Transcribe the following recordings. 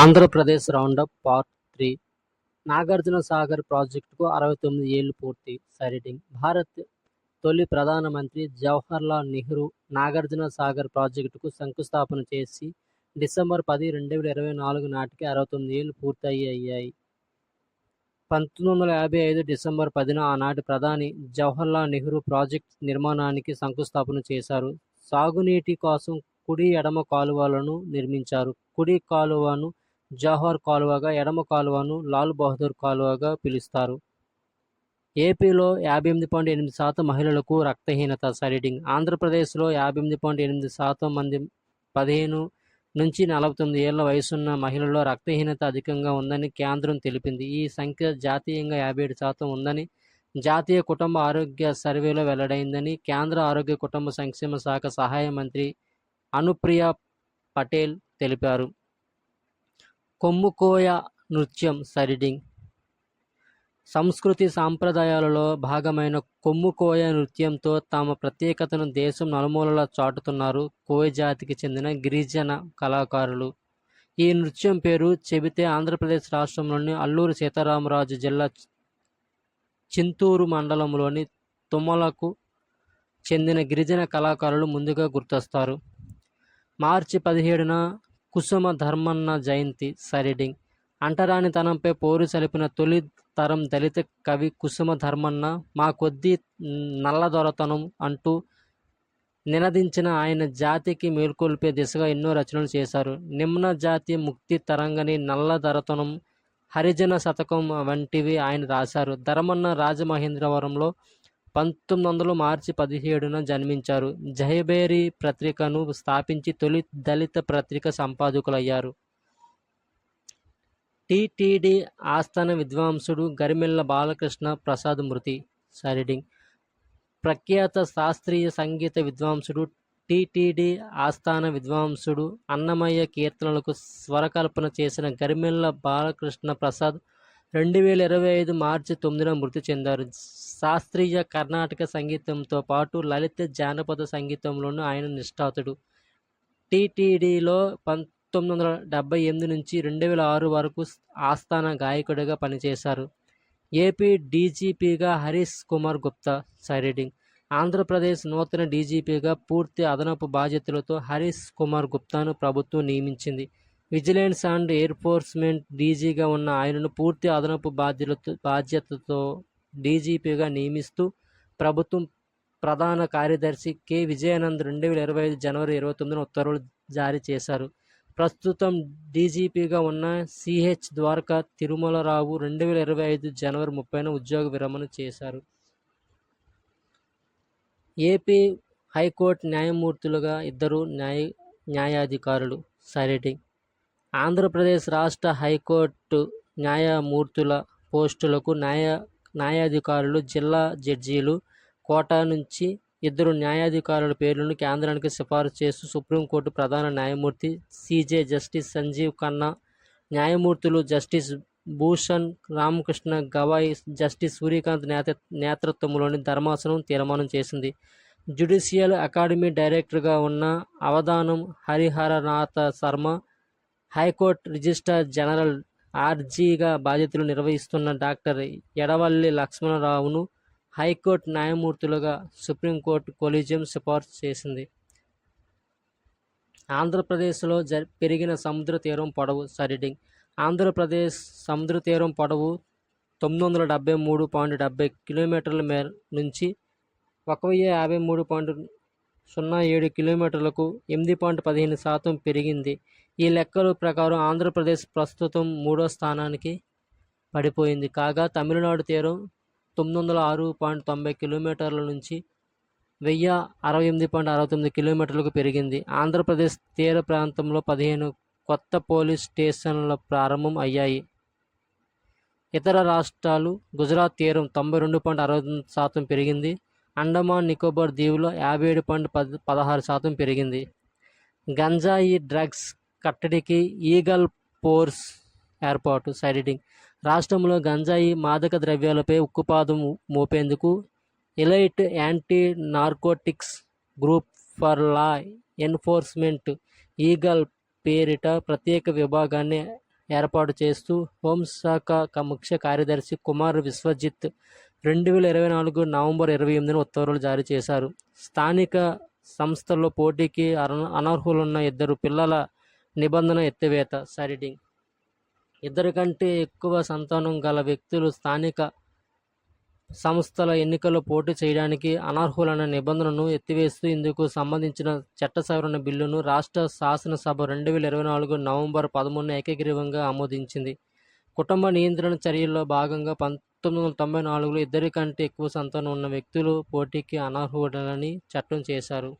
Andhra Pradesh roundup part three. Nagarjuna Sagar ప్రాజెక్టుకు అరవై తొమ్మిది ఏళ్ళు పూర్తి సరిడింగ్ భారత్ తొలి ప్రధానమంత్రి జవహర్లాల్ నెహ్రూ నాగార్జున సాగర్ ప్రాజెక్టుకు శంకుస్థాపన చేసి డిసెంబర్ పది రెండు వేల ఇరవై నాలుగు నాటికి అరవై తొమ్మిది ఏళ్ళు పూర్తయి అయ్యాయి. పంతొమ్మిది వందల యాభై ఐదు డిసెంబర్ పదిన ఆనాటి ప్రధాని జవహర్లాల్ నెహ్రూ ప్రాజెక్ట్ నిర్మాణానికి శంకుస్థాపన చేశారు. సాగునీటి కోసం కుడి ఎడమ కాలువలను నిర్మించారు. కుడి కాలువను జవహర్ కాలువగా ఎడమ కాలువను లాల్ బహదూర్ కాలువగా పిలుస్తారు. ఏపీలో యాభై ఎనిమిది పాయింట్ ఎనిమిది శాతం మహిళలకు రక్తహీనత సైడింగ్ ఆంధ్రప్రదేశ్లో యాభై ఎనిమిది పాయింట్ ఎనిమిది శాతం మంది పదిహేను నుంచి నలభై తొమ్మిది ఏళ్ళ వయసున్న మహిళల్లో రక్తహీనత అధికంగా ఉందని కేంద్రం తెలిపింది. ఈ సంఖ్య జాతీయంగా యాభై ఏడు శాతం ఉందని జాతీయ కుటుంబ ఆరోగ్య సర్వేలో వెల్లడైందని కేంద్ర ఆరోగ్య కుటుంబ సంక్షేమ శాఖ సహాయ మంత్రి అనుప్రియ పటేల్ తెలిపారు. కొమ్ముకోయ నృత్యం సరిడింగ్. సంస్కృతి సాంప్రదాయాలలో భాగమైన కొమ్ముకోయ నృత్యంతో తమ ప్రత్యేకతను దేశం నలుమూలలా చాటుతున్నారు కోయ జాతికి చెందిన గిరిజన కళాకారులు. ఈ నృత్యం పేరు చెబితే ఆంధ్రప్రదేశ్ రాష్ట్రంలోని అల్లూరు సీతారామరాజు జిల్లా చింతూరు మండలంలోని తుమ్మలకు చెందిన గిరిజన కళాకారులు ముందుగా గుర్తొస్తారు. మార్చి పదిహేడున కుసుమ ధర్మన్న జయంతి సరిడింగ్. అంటరానితనంపై పోరు సలిపిన తొలి తరం దళిత కవి కుసుమ ధర్మన్న మా కొద్దీ నల్లదొరతనం అంటూ నినదించిన ఆయన జాతికి మేల్కొల్పే దిశగా ఎన్నో రచనలు చేశారు. నిమ్న జాతి ముక్తి తరంగని నల్లదొరతనం హరిజన శతకం వంటివి ఆయన రాశారు. ధర్మన్న రాజమహేంద్రవరంలో పంతొమ్మిది వందల మార్చి పదిహేడున జన్మించారు. జయబేరి పత్రికను స్థాపించి తొలి దళిత పత్రిక సంపాదకులయ్యారు. టిటిడి ఆస్థాన విద్వాంసుడు గరిమెల్ల బాలకృష్ణ ప్రసాద్ మృతి. సరిడింగ్ ప్రఖ్యాత శాస్త్రీయ సంగీత విద్వాంసుడు టిటిడి ఆస్థాన విద్వాంసుడు అన్నమయ్య కీర్తనలకు స్వరకల్పన చేసిన గరిమెల్ల బాలకృష్ణ ప్రసాద్ రెండు వేల ఇరవై ఐదు మార్చి తొమ్మిదిన మృతి చెందారు. శాస్త్రీయ కర్ణాటక సంగీతంతో పాటు లలిత జానపద సంగీతంలోనూ ఆయన నిష్ఠాతుడు. టీటీడీలో పంతొమ్మిది వందల డెబ్బై ఎనిమిది నుంచి రెండు వేల ఆరు వరకు ఆస్థాన గాయకుడిగా పనిచేశారు. ఏపీ డీజీపీగా హరీష్ కుమార్ గుప్తా సైడింగ్. ఆంధ్రప్రదేశ్ నూతన డీజీపీగా పూర్తి అదనపు బాధ్యతలతో హరీష్ కుమార్ గుప్తాను ప్రభుత్వం నియమించింది. విజిలెన్స్ అండ్ ఎన్ఫోర్స్మెంట్ డీజీగా ఉన్న ఆయనను పూర్తి అదనపు బాధ్యతలతో బాధ్యతతో డీజీపీగా నియమిస్తూ ప్రభుత్వం ప్రధాన కార్యదర్శి కె. విజయానంద్ రెండు వేల ఇరవై ఐదు జనవరి ఇరవై తొమ్మిదిన ఉత్తర్వులు జారీ చేశారు. ప్రస్తుతం డీజీపీగా ఉన్న సిహెచ్ ద్వారకా తిరుమలరావు రెండు వేల ఇరవై ఐదు జనవరి ముప్పైన ఉద్యోగ విరమణ చేశారు. ఏపీ హైకోర్టు న్యాయమూర్తులుగా ఇద్దరు న్యాయ న్యాయాధికారులు. సైరేటింగ్ ఆంధ్రప్రదేశ్ రాష్ట్ర హైకోర్టు న్యాయమూర్తుల పోస్టులకు న్యాయ న్యాయాధికారులు జిల్లా జడ్జీలు కోటా నుంచి ఇద్దరు న్యాయాధికారుల పేర్లను కేంద్రానికి సిఫారసు చేస్తూ సుప్రీంకోర్టు ప్రధాన న్యాయమూర్తి సిజే జస్టిస్ సంజీవ్ ఖన్నా న్యాయమూర్తులు జస్టిస్ భూషణ్ రామకృష్ణ గవాయ్ జస్టిస్ సూర్యకాంత్ నేత నేతృత్వంలోని ధర్మాసనం తీర్మానం చేసింది. జ్యుడిషియల్ అకాడమీ డైరెక్టర్గా ఉన్న Avadhanam Hariharanatha Sarma high court registrar general ఆర్జీగా బాధ్యతలు నిర్వహిస్తున్న డాక్టర్ ఎడవల్లి లక్ష్మణరావును హైకోర్టు న్యాయమూర్తులుగా సుప్రీంకోర్టు కొలీజియం సిఫార్సు చేసింది. ఆంధ్రప్రదేశ్లో జ పెరిగిన సముద్ర తీరం పొడవు సరిడింగ్ ఆంధ్రప్రదేశ్ సముద్ర తీరం పొడవు తొమ్మిది వందల డెబ్బై మూడు పాయింట్ డెబ్బై కిలోమీటర్ల మేర నుంచి ఒక వెయ్యి యాభై మూడు పాయింట్ సున్నా ఏడు కిలోమీటర్లకు ఎనిమిది పాయింట్ పదిహేను శాతం పెరిగింది. ఈ లెక్కల ప్రకారం ఆంధ్రప్రదేశ్ ప్రస్తుతం మూడో స్థానానికి పడిపోయింది. కాగా తమిళనాడు తీరం తొమ్మిది వందల ఆరు పాయింట్ తొంభై కిలోమీటర్ల నుంచి వెయ్యి అరవై ఎనిమిది పాయింట్ అరవై తొమ్మిది కిలోమీటర్లకు పెరిగింది. ఆంధ్రప్రదేశ్ తీర ప్రాంతంలో పదిహేను కొత్త పోలీస్ స్టేషన్ల ప్రారంభం అయ్యాయి. ఇతర రాష్ట్రాలు గుజరాత్ తీరం తొంభై రెండు పాయింట్ అరవై శాతం పెరిగింది. అండమాన్ నికోబార్ దీవులో యాభై ఏడు పాయింట్ పద పదహారు శాతం పెరిగింది. గంజాయి డ్రగ్స్ కట్టడికి ఈగల్ ఫోర్స్ ఏర్పాటు సైడింగ్ రాష్ట్రంలో గంజాయి మాదక ద్రవ్యాలపై ఉక్కుపాదం మోపేందుకు elite anti narcotics group for law enforcement eagle పేరిట ప్రత్యేక విభాగాన్ని ఏర్పాటు చేస్తూ హోంశాఖ ముఖ్య కార్యదర్శి కుమార్ విశ్వజిత్ రెండు వేల ఇరవై నాలుగు నవంబర్ ఇరవై ఎనిమిదిన ఉత్తర్వులు జారీ చేశారు. స్థానిక సంస్థల్లో పోటీకి అన- అనర్హులున్న ఇద్దరు పిల్లల నిబంధన ఎత్తివేత సరిడింగ్ ఇద్దరు కంటే ఎక్కువ సంతానం గల వ్యక్తులు స్థానిక సంస్థల ఎన్నికల్లో పోటీ చేయడానికి అనర్హులన్న నిబంధనను ఎత్తివేస్తూ ఇందుకు సంబంధించిన చట్ట సవరణ బిల్లును రాష్ట్ర శాసనసభ రెండు వేల ఇరవై నాలుగు నవంబర్ పదమూడున ఏకగ్రీవంగా ఆమోదించింది. కుటుంబ నియంత్రణ చర్యల్లో భాగంగా పంతొమ్మిది వందల తొంభై నాలుగులో ఇద్దరి కంటే ఎక్కువ సంతానం ఉన్న వ్యక్తులు పోటీకి అనర్హులని చట్టం చేశారు.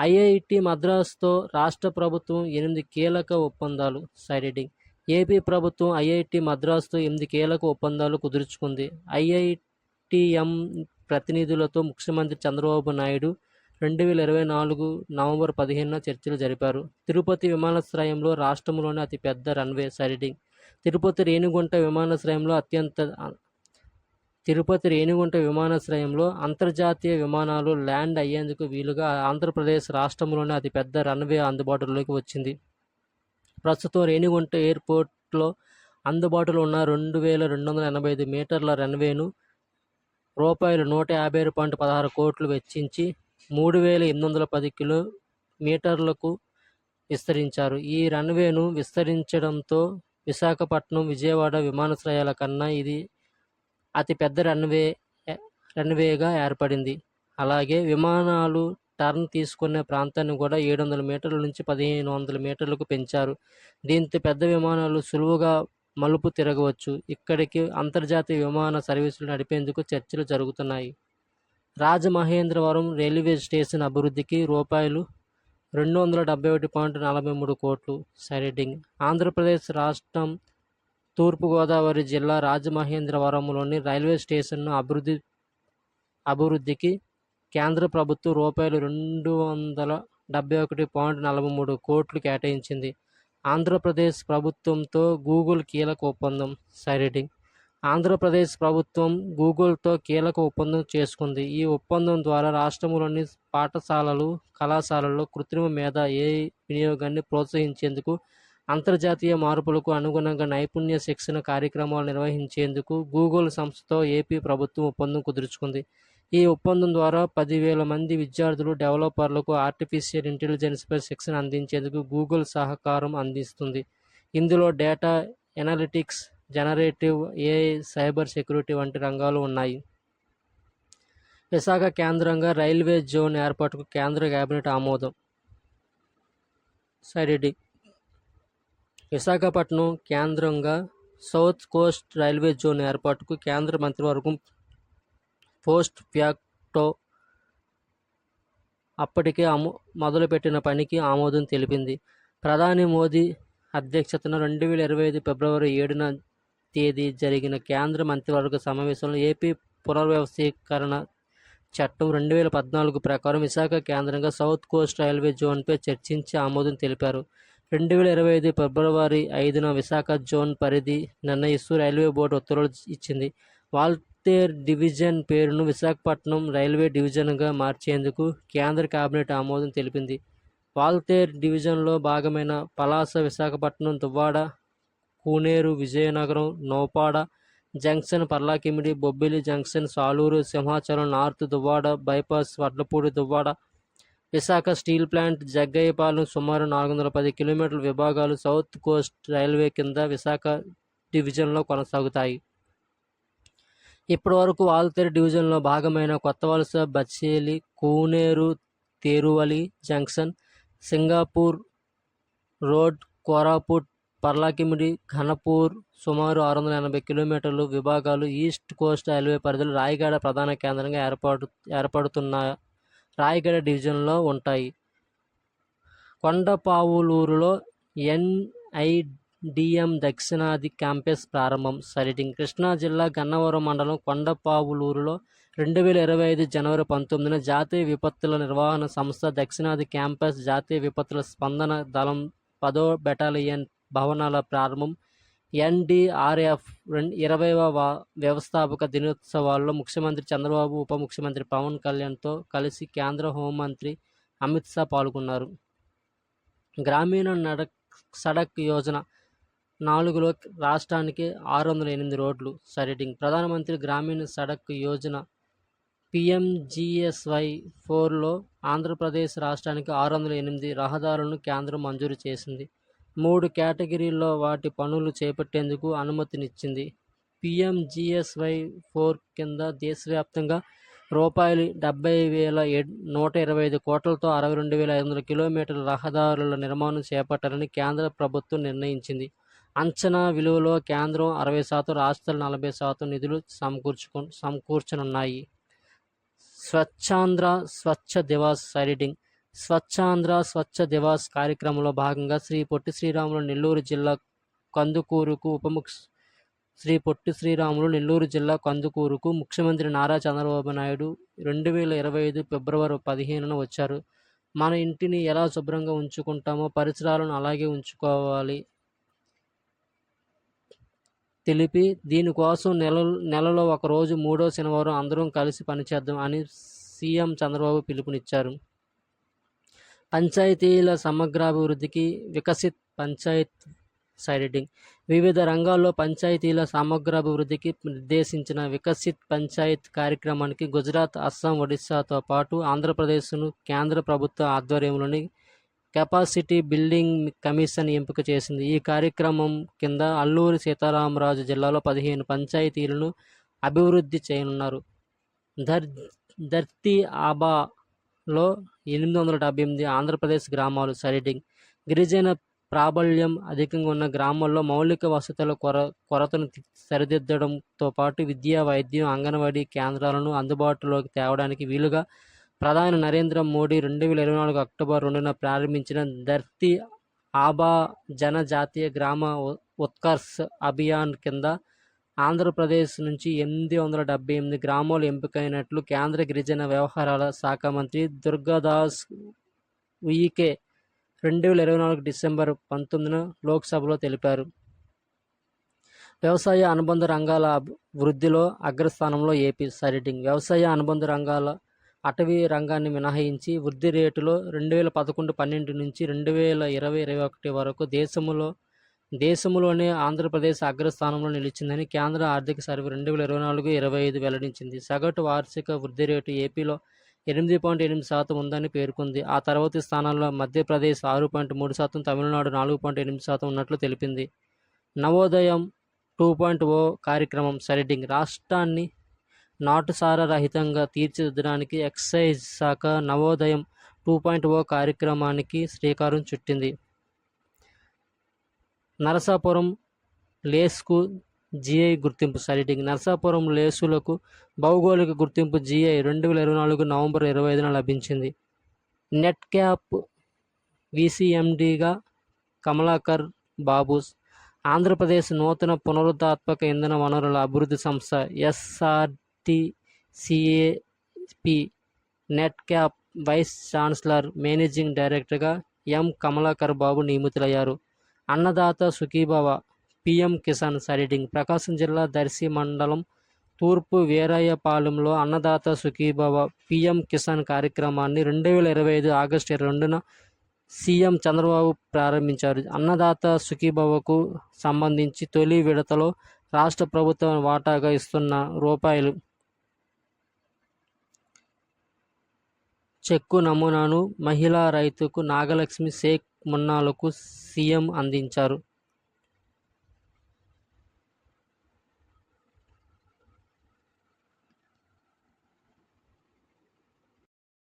ఐఐటి మద్రాసుతో రాష్ట్ర ప్రభుత్వం ఎనిమిది కీలక ఒప్పందాలు. సైడెడింగ్ ఏపీ ప్రభుత్వం ఐఐటి మద్రాసుతో ఎనిమిది కీలక ఒప్పందాలు కుదుర్చుకుంది. ఐఐటిఎం ప్రతినిధులతో ముఖ్యమంత్రి చంద్రబాబు నాయుడు రెండు వేల ఇరవై నాలుగు నవంబర్ పదిహేనున చర్చలు జరిపారు. తిరుపతి విమానాశ్రయంలో రాష్ట్రంలోనే అతిపెద్ద రన్వే. సైడింగ్ తిరుపతి రేణిగుంట విమానాశ్రయంలో అత్యంత తిరుపతి రేణిగుంట విమానాశ్రయంలో అంతర్జాతీయ విమానాలు ల్యాండ్ అయ్యేందుకు వీలుగా ఆంధ్రప్రదేశ్ రాష్ట్రంలోనే అతిపెద్ద రన్వే అందుబాటులోకి వచ్చింది. ప్రస్తుతం రేణిగుంట ఎయిర్పోర్ట్లో అందుబాటులో ఉన్న రెండు వేల రెండు వందల ఎనభై ఐదు మీటర్ల రన్వేను రూపాయలు నూట యాభై ఆరు పాయింట్ పదహారు కోట్లు వెచ్చించి మూడు వేల ఎనిమిది వందల పది కిలోమీటర్లకు విస్తరించారు. ఈ రన్వేను విస్తరించడంతో విశాఖపట్నం విజయవాడ విమానాశ్రయాల కన్నా ఇది అతిపెద్ద రన్వే రన్వేగా ఏర్పడింది. అలాగే విమానాలు టర్న్ తీసుకునే ప్రాంతాన్ని కూడా ఏడు వందల మీటర్ల నుంచి పదిహేను వందల మీటర్లకు పెంచారు. దీంతో పెద్ద విమానాలు సులువుగా మలుపు తిరగవచ్చు. ఇక్కడికి అంతర్జాతీయ విమాన సర్వీసులు నడిపేందుకు చర్చలు జరుగుతున్నాయి. రాజమహేంద్రవరం రైల్వే స్టేషన్ అభివృద్ధికి రూపాయలు రెండు వందల డెబ్బై ఒకటి పాయింట్ నలభై మూడు కోట్లు సైడింగ్ ఆంధ్రప్రదేశ్ రాష్ట్రం తూర్పుగోదావరి జిల్లా రాజమహేంద్రవరంలోని రైల్వే స్టేషన్ను అభివృద్ధి అభివృద్ధికి కేంద్ర ప్రభుత్వం రూపాయలు రెండు వందల డెబ్బై ఒకటి పాయింట్ నలభై మూడు కోట్లు కేటాయించింది. ఆంధ్రప్రదేశ్ ప్రభుత్వంతో గూగుల్ కీలక ఒప్పందం సైరెడింగ్ ఆంధ్రప్రదేశ్ ప్రభుత్వం గూగుల్తో కీలక ఒప్పందం చేసుకుంది. ఈ ఒప్పందం ద్వారా రాష్ట్రంలోని పాఠశాలలు కళాశాలల్లో కృత్రిమ మేధ ఏ వినియోగాన్ని ప్రోత్సహించేందుకు అంతర్జాతీయ మార్పులకు అనుగుణంగా నైపుణ్య శిక్షణ కార్యక్రమాలు నిర్వహించేందుకు గూగుల్ సంస్థతో ఏపీ ప్రభుత్వం ఒప్పందం కుదుర్చుకుంది. ఈ ఒప్పందం ద్వారా పదివేల మంది విద్యార్థులు డెవలపర్లకు ఆర్టిఫిషియల్ ఇంటెలిజెన్స్పై శిక్షణ అందించేందుకు గూగుల్ సహకారం అందిస్తుంది. ఇందులో data analytics generative AI cyber security వంటి రంగాలు ఉన్నాయి. విశాఖ కేంద్రంగా రైల్వే జోన్ ఏర్పాటుకు కేంద్ర కేబినెట్ ఆమోదం. సైడిడి విశాఖపట్నం కేంద్రంగా సౌత్ కోస్ట్ రైల్వే జోన్ ఏర్పాటుకు కేంద్ర మంత్రివర్గం పోస్ట్ ఫ్యాక్టో అప్పటికే అము మొదలుపెట్టిన పనికి ఆమోదం తెలిపింది. ప్రధాని మోదీ అధ్యక్షతన రెండు వేల ఇరవై ఐదు ఫిబ్రవరి ఏడున తేదీ జరిగిన కేంద్ర మంత్రివర్గ సమావేశంలో ఏపీ పునర్వ్యవస్థీకరణ చట్టం రెండు వేల పద్నాలుగు ప్రకారం విశాఖ కేంద్రంగా సౌత్ కోస్ట్ రైల్వే జోన్పై చర్చించి ఆమోదం తెలిపారు. రెండు వేల ఇరవై ఐదు ఫిబ్రవరి ఐదున విశాఖ జోన్ పరిధి నిర్ణయిస్తూ రైల్వే బోర్డు ఉత్తర్వులు ఇచ్చింది. వాల్తేర్ డివిజన్ పేరును విశాఖపట్నం రైల్వే డివిజన్గా మార్చేందుకు కేంద్ర కేబినెట్ ఆమోదం తెలిపింది. వాల్తేర్ డివిజన్లో భాగమైన Palasa Visakhapatnam Duvvada Kuneru Vizianagaram Naupada junction Parlakimidi Bobbili junction Saluru Simhachalam north Duvvada bypass Vadlapudi Duvvada Visakha steel plant Jaggayyapalem సుమారు నాలుగు వందల పది కిలోమీటర్ల విభాగాలు సౌత్ కోస్ట్ రైల్వే కింద విశాఖ డివిజన్లో కొనసాగుతాయి. ఇప్పటి వరకు వాల్తేరు డివిజన్లో భాగమైన కొత్తవలస బచ్చేలి కూనేరు తేరువలి జంక్షన్ సింగాపూర్ రోడ్ కోరాపుట్ పర్లాకిమిడి ఘనపూర్ సుమారు ఆరు వందల ఎనభై కిలోమీటర్లు విభాగాలు ఈస్ట్ కోస్ట్ రైల్వే పరిధిలో రాయగడ ప్రధాన కేంద్రంగా ఏర్పాటు ఏర్పడుతున్న రాయగడ డివిజన్లో ఉంటాయి. కొండపావులూరులో ఎన్ఐడిఎం దక్షిణాది క్యాంపస్ ప్రారంభం. సరిటింగ్ కృష్ణా జిల్లా గన్నవరం మండలం కొండపావులూరులో రెండు వేల ఇరవై ఐదు జనవరి పంతొమ్మిదిన జాతీయ విపత్తుల నిర్వహణ సంస్థ దక్షిణాది క్యాంపస్ జాతీయ విపత్తుల స్పందన దళం పదో బెటాలియన్ భవనాల ప్రారంభం ఎన్డీఆర్ఎఫ్ రెండు ఇరవైవ వ్యవస్థాపక దినోత్సవాల్లో ముఖ్యమంత్రి చంద్రబాబు ఉప ముఖ్యమంత్రి పవన్ కళ్యాణ్తో కలిసి కేంద్ర హోంమంత్రి అమిత్ షా పాల్గొన్నారు. గ్రామీణ నడక సడక్ యోజన నాలుగులో రాష్ట్రానికి ఆరు వందల ఎనిమిది రోడ్లు సరిటింగ్. ప్రధానమంత్రి గ్రామీణ సడక్ యోజన పిఎంజిఎస్వై ఫోర్లో ఆంధ్రప్రదేశ్ రాష్ట్రానికి ఆరు వందల ఎనిమిది రహదారులను కేంద్రం మంజూరు చేసింది. మూడు కేటగిరీల్లో వాటి పనులు చేపట్టేందుకు అనుమతినిచ్చింది. పిఎంజిఎస్వై ఫోర్ కింద దేశవ్యాప్తంగా రూపాయలు డెబ్బై వేల నూట ఇరవై ఐదు కోట్లతో అరవై రెండు వేల ఐదు వందల కిలోమీటర్ల రహదారుల నిర్మాణం చేపట్టాలని కేంద్ర ప్రభుత్వం నిర్ణయించింది. అంచనా విలువలో కేంద్రం అరవై శాతం రాష్ట్రాలు నలభై శాతం నిధులు సమకూర్చుకు సమకూర్చనున్నాయి. స్వచ్ఛాంధ్ర స్వచ్ఛ దివాస్ సైడింగ్ స్వచ్ఛాంధ్ర స్వచ్ఛ దివాస్ కార్యక్రమంలో భాగంగా శ్రీ పొట్టి శ్రీరాములు నెల్లూరు జిల్లా కందుకూరుకు ఉపముఖ్య శ్రీ పొట్టి శ్రీరాములు నెల్లూరు జిల్లా కందుకూరుకు ముఖ్యమంత్రి నారా చంద్రబాబు నాయుడు రెండు వేల ఇరవై ఐదు ఫిబ్రవరి పదిహేనున వచ్చారు. మన ఇంటిని ఎలా శుభ్రంగా ఉంచుకుంటామో పరిసరాలను అలాగే ఉంచుకోవాలి. తెలిపి దీనికోసం నెల నెలలో ఒకరోజు మూడో శనివారం అందరం కలిసి పనిచేద్దాం అని సీఎం చంద్రబాబు పిలుపునిచ్చారు. పంచాయతీల సమగ్రాభివృద్ధికి వికసిత్ పంచాయత్ సైడింగ్ వివిధ రంగాల్లో పంచాయతీల సమగ్రాభివృద్ధికి నిర్దేశించిన వికసిత్ పంచాయత్ కార్యక్రమానికి గుజరాత్ అస్సాం ఒడిశాతో పాటు ఆంధ్రప్రదేశ్ను కేంద్ర ప్రభుత్వ ఆధ్వర్యంలోని కెపాసిటీ బిల్డింగ్ కమిషన్ ఎంపిక చేసింది. ఈ కార్యక్రమం కింద అల్లూరి సీతారామరాజు జిల్లాలో పదిహేను పంచాయతీలను అభివృద్ధి చేయనున్నారు. దర్ ఆబా లో ఎనిమిది వందల డెబ్బై ఎనిమిది ఆంధ్రప్రదేశ్ గ్రామాలు సైడింగ్ గిరిజన ప్రాబల్యం అధికంగా ఉన్న గ్రామాల్లో మౌలిక వసతుల కొర కొరతను సరిదిద్దడంతో పాటు విద్యా వైద్యం అంగన్వాడీ కేంద్రాలను అందుబాటులోకి తేవడానికి వీలుగా ప్రధాని నరేంద్ర మోడీ రెండు వేల ఇరవై నాలుగు అక్టోబర్ రెండున ప్రారంభించిన ధర్తీ ఆబా జనజాతీయ గ్రామ ఉత్కర్ష్ అభియాన్ కింద ఆంధ్రప్రదేశ్ నుంచి ఎనిమిది వందల డెబ్బై ఎనిమిది గ్రామాలు ఎంపికైనట్లు కేంద్ర గిరిజన వ్యవహారాల శాఖ మంత్రి దుర్గాదాస్ ఉయికే రెండు వేల ఇరవై నాలుగు డిసెంబర్ పంతొమ్మిదిన లోక్సభలో తెలిపారు. వ్యవసాయ అనుబంధ రంగాల వృద్ధిలో అగ్రస్థానంలో ఏపీ సరిడింగ్ వ్యవసాయ అనుబంధ రంగాల అటవీ రంగాన్ని మినహాయించి వృద్ధి రేటులో రెండు వేల పదకొండు పన్నెండు నుంచి రెండు వేల ఇరవై ఇరవై ఒకటి వరకు దేశంలో దేశంలోనే ఆంధ్రప్రదేశ్ అగ్రస్థానంలో నిలిచిందని కేంద్ర ఆర్థిక సర్వే రెండు వేల ఇరవై నాలుగు ఇరవై ఐదు వెల్లడించింది. సగటు వార్షిక వృద్ధి రేటు ఏపీలో ఎనిమిది పాయింట్ ఎనిమిది శాతం ఉందని పేర్కొంది. ఆ తర్వాతి స్థానాల్లో మధ్యప్రదేశ్ ఆరు పాయింట్ మూడు శాతం తమిళనాడు నాలుగు పాయింట్ ఎనిమిది శాతం ఉన్నట్లు తెలిపింది. నవోదయం టూ పాయింట్ ఓ కార్యక్రమం సరిడింగ్ రాష్ట్రాన్ని నాటుసార రహితంగా తీర్చిదిద్దడానికి ఎక్సైజ్ శాఖ నవోదయం టూ పాయింట్ ఓ కార్యక్రమానికి శ్రీకారం చుట్టింది. నరసాపురం లేస్కు జిఐ గుర్తింపు సైడింగ్ నరసాపురం లేసులకు భౌగోళిక గుర్తింపు జిఐ రెండు వేల ఇరవై నాలుగు నవంబర్ ఇరవై ఐదున లభించింది. నెట్ క్యాప్ విసిఎండిగా కమలాకర్ బాబు ఆంధ్రప్రదేశ్ నూతన పునరుద్ధాత్మక ఇంధన వనరుల అభివృద్ధి సంస్థ ఎస్ఆర్టిసిఏపి net cap vice chancellor managing డైరెక్టర్గా ఎం. కమలాకర్ బాబు నియమితులయ్యారు. అన్నదాత సుఖీభవ పిఎం కిసాన్ సైడింగ్ ప్రకాశం జిల్లా దర్శి మండలం తూర్పు వీరయ్యపాలెంలో అన్నదాత సుఖీభవ పిఎం కిసాన్ కార్యక్రమాన్ని రెండు వేల ఇరవై ఐదు ఆగస్టు ఇరవై రెండున సీఎం చంద్రబాబు ప్రారంభించారు. అన్నదాత సుఖీభవకు సంబంధించి తొలి విడతలో రాష్ట్ర ప్రభుత్వం వాటాగా ఇస్తున్న రూపాయలు చెక్కు నమూనాను మహిళా రైతుకు నాగలక్ష్మి షేక్ మున్నాలకు సీఎం అందించారు.